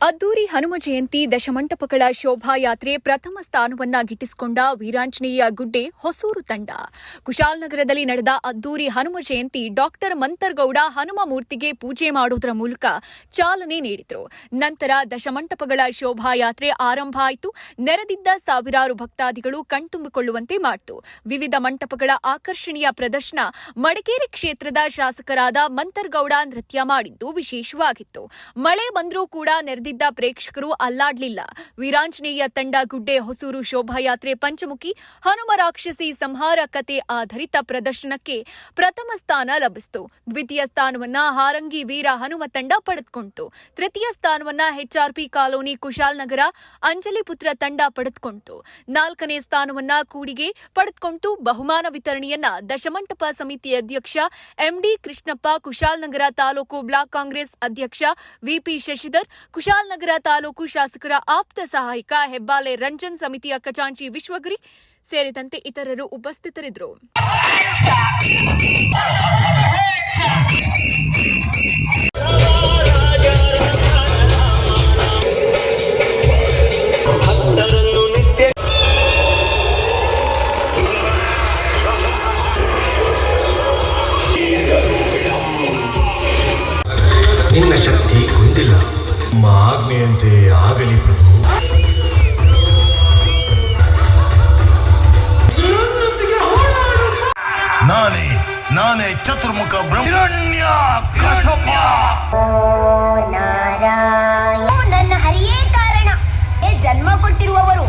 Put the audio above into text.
ಅದ್ದೂರಿ ಹನುಮ ಜಯಂತಿ ದಶಮಂಟಪಗಳ ಶೋಭಾಯಾತ್ರೆ ಪ್ರಥಮ ಸ್ಥಾನವನ್ನ ಗಿಟ್ಟಿಸಿಕೊಂಡ ವೀರಾಂಜನೇಯ ಗುಡ್ಡೆ ಹೊಸೂರು ತಂಡ. ಕುಶಾಲನಗರದಲ್ಲಿ ನಡೆದ ಅದ್ದೂರಿ ಹನುಮ ಜಯಂತಿ ಡಾಕ್ಟರ್ ಮಂತರ್ಗೌಡ ಹನುಮ ಮೂರ್ತಿಗೆ ಪೂಜೆ ಮಾಡುವುದರ ಮೂಲಕ ಚಾಲನೆ ನೀಡಿದರು. ನಂತರ ದಶಮಂಟಪಗಳ ಶೋಭಾಯಾತ್ರೆ ಆರಂಭ ಆಯಿತು. ನೆರೆದಿದ್ದ ಸಾವಿರಾರು ಭಕ್ತಾದಿಗಳು ಕಣ್ತುಂಬಿಕೊಳ್ಳುವಂತೆ ಮಾಡಿತು. ವಿವಿಧ ಮಂಟಪಗಳ ಆಕರ್ಷಣೀಯ ಪ್ರದರ್ಶನ ಮಡಿಕೇರಿ ಕ್ಷೇತ್ರದ ಶಾಸಕರಾದ ಮಂತರ್ಗೌಡ ನೃತ್ಯ ಮಾಡಿದ್ದು ವಿಶೇಷವಾಗಿತ್ತು. ಮಳೆ ಬಂದರೂ ಕೂಡ ನೆರೆದಿದ್ದ ಪ್ರೇಕ್ಷಕರು ಅಲ್ಲಾಡ್ಲಿಲ್ಲ. ವೀರಾಂಜನೇಯ ತಂಡ ಗುಡ್ಡೆ ಹೊಸೂರು ಶೋಭಾಯಾತ್ರೆ ಪಂಚಮುಖಿ ಹನುಮ ರಾಕ್ಷಸಿ ಸಂಹಾರ ಕತೆ ಆಧರಿತ ಪ್ರದರ್ಶನಕ್ಕೆ ಪ್ರಥಮ ಸ್ಥಾನ ಲಭಿಸಿತು. ದ್ವಿತೀಯ ಸ್ಥಾನವನ್ನ ಹಾರಂಗಿ ವೀರ ಹನುಮ ತಂಡ ಪಡೆದುಕೊಂಡಿತು ತೃತೀಯ ಸ್ಥಾನವನ್ನ ಹೆಚ್ಆರ್ಪಿ ಕಾಲೋನಿ ಕುಶಾಲ್ನಗರ ಅಂಜಲಿ ಪುತ್ರ ತಂಡ ಪಡೆದುಕೊಂಡಿತು ನಾಲ್ಕನೇ ಸ್ಥಾನವನ್ನ ಕೂಡಿಗೆ ಪಡೆದುಕೊಂಡು ಬಹುಮಾನ ವಿತರಣೆಯನ್ನ ದಶಮಂಟಪ ಸಮಿತಿ ಅಧ್ಯಕ್ಷ ಎಂಡಿ ಕೃಷ್ಣಪ್ಪ ಕುಶಾಲನಗರ ತಾಲೂಕು ಬ್ಲಾಕ್ ಕಾಂಗ್ರೆಸ್ ಅಧ್ಯಕ್ಷ ವಿಪಿ ಶಶಿಧರ್ ಕುಶಾಲನಗರ ತಾಲೂಕು ಶಾಸಕರ ಆಪ್ತ ಸಹಾಯಕ ಹೆಬ್ಬಾಲೆ ರಂಜನ್ ಸಮಿತಿಯ ಖಜಾಂಚಿ ವಿಶ್ವಗಿರಿ ಸೇರಿದಂತೆ ಇತರರು ಉಪಸ್ಥಿತರಿದ್ದರು. ಆಜ್ಞೆಯಂತೆ ಆಗಲಿ ಪ್ರಭು. ನಾನೇ ನಾನೇ ಚತುರ್ಮುಖ ಬ್ರಹ್ಮಣ್ಯ ನಾರಾಯಣ. ನನ್ನ ಹರಿಯೇ ಕಾರಣ. ಏ ಜನ್ಮ ಕೊಟ್ಟಿರುವವರು